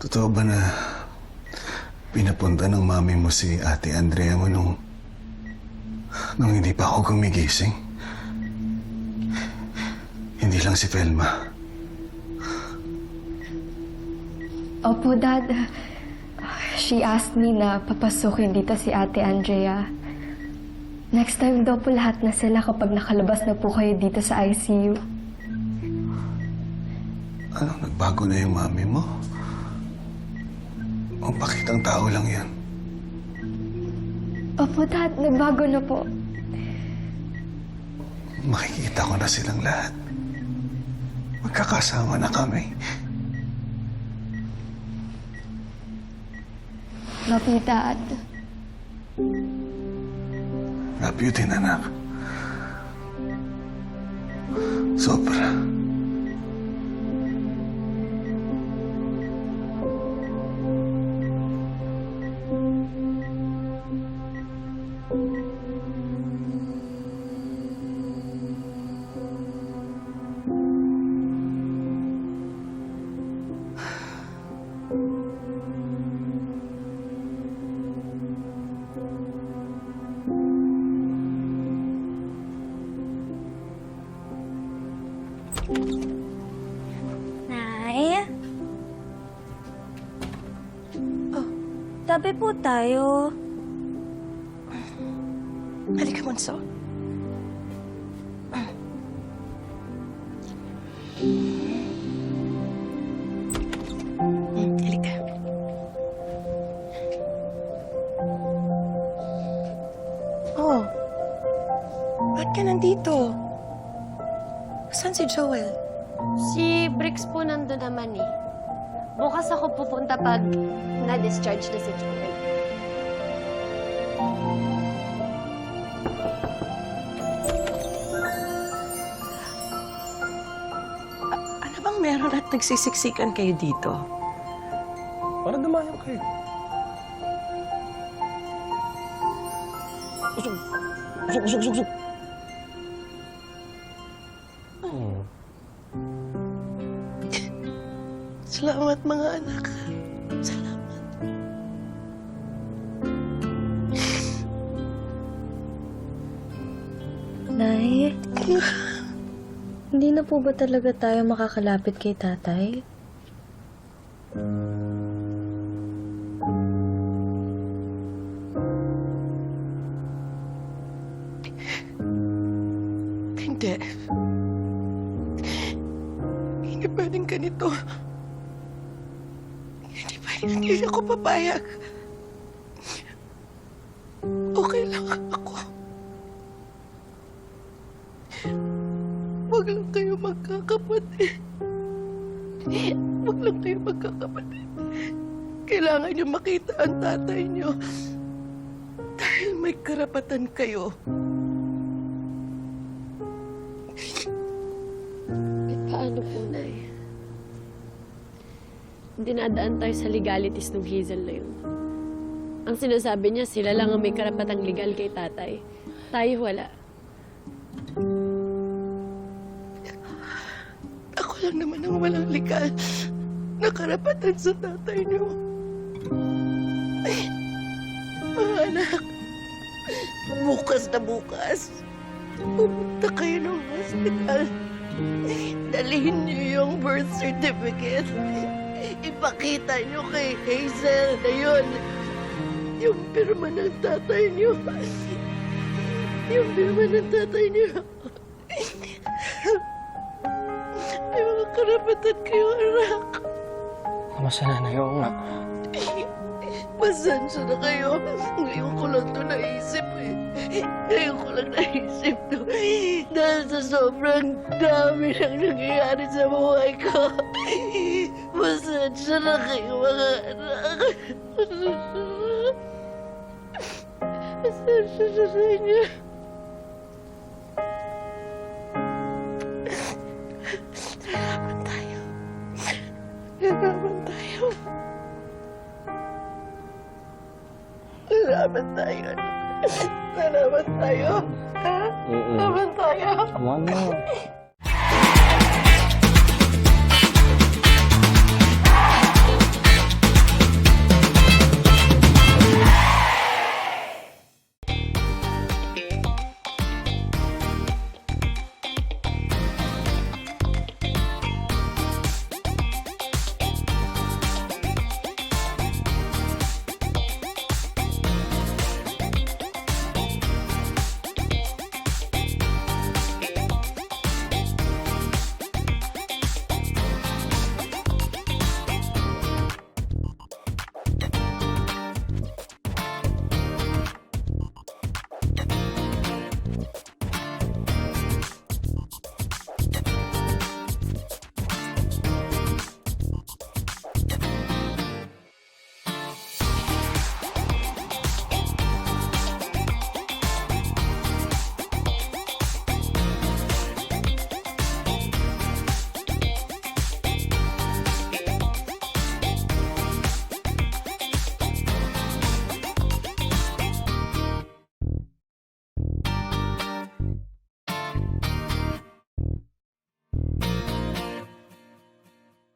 Totoo ba na pinapunta ng mami mo si ate Andrea mo nung, nung hindi pa ako gumigising? Hindi lang si Felma. Opo, Dad. She asked me na papasukin dito si Ate Andrea. Next time daw po lahat na sila kapag nakalabas na po kayo dito sa ICU. Ano, nagbago na yung mami mo? O pakitang tao lang yan? Opo, Dad. Nagbago na po. Makikita ko na silang lahat. Magkakasama na kami. Love you, Dad. Love you din, anak. Sobra. Nay? Tabi po tayo. Halika. Hmm, halika. Oh, ba't ka nandito? Saan si Joel? Si Bricks po nandun naman eh. Bukas ako pupunta pag na-discharge na si Joel. Ano bang meron at nagsisiksikan kayo dito? Para dumayo kayo. Usog. Usog, usog, usog, Nay? Hindi na po ba talaga tayo makakalapit kay tatay? Hindi. Hindi pwedeng ganito. Hindi pwedeng. Hindi ako papayag. Okay lang ako. Huwag lang kayo magkakapatid. Huwag lang kayo magkakapatid. Kailangan niyo makita ang tatay niyo. Dahil may karapatan kayo. Eh, paano po, Nay? Dinadaan tayo sa legalities ng Hazel na yun. Ang sinasabi niya, sila lang ang may karapatang legal kay tatay. Tayo wala. Lang naman ang walang legal na karapatan sa tatay niyo. Mga anak, bukas na bukas, pumunta kayo ng hospital. Dalhin niyo yung birth certificate. Ipakita niyo kay Hazel na yun. Yung pirma ng tatay niyo. Yung pirma ng tatay niyo. Karapatan kayo, anak. Kamusta nanay? Oo nga. Pasensya na kayo. Ngayon ko lang to naisip eh. Ngayon ko lang naisip to. Dahil sa sobrang dami ng nangyayari sa buhay ko. Pasensya na kayo mga anak. Pasensya na sa inyo. Lalaban tayo. Lalaban tayo. Ha? Mm-mm. Lalaban tayo.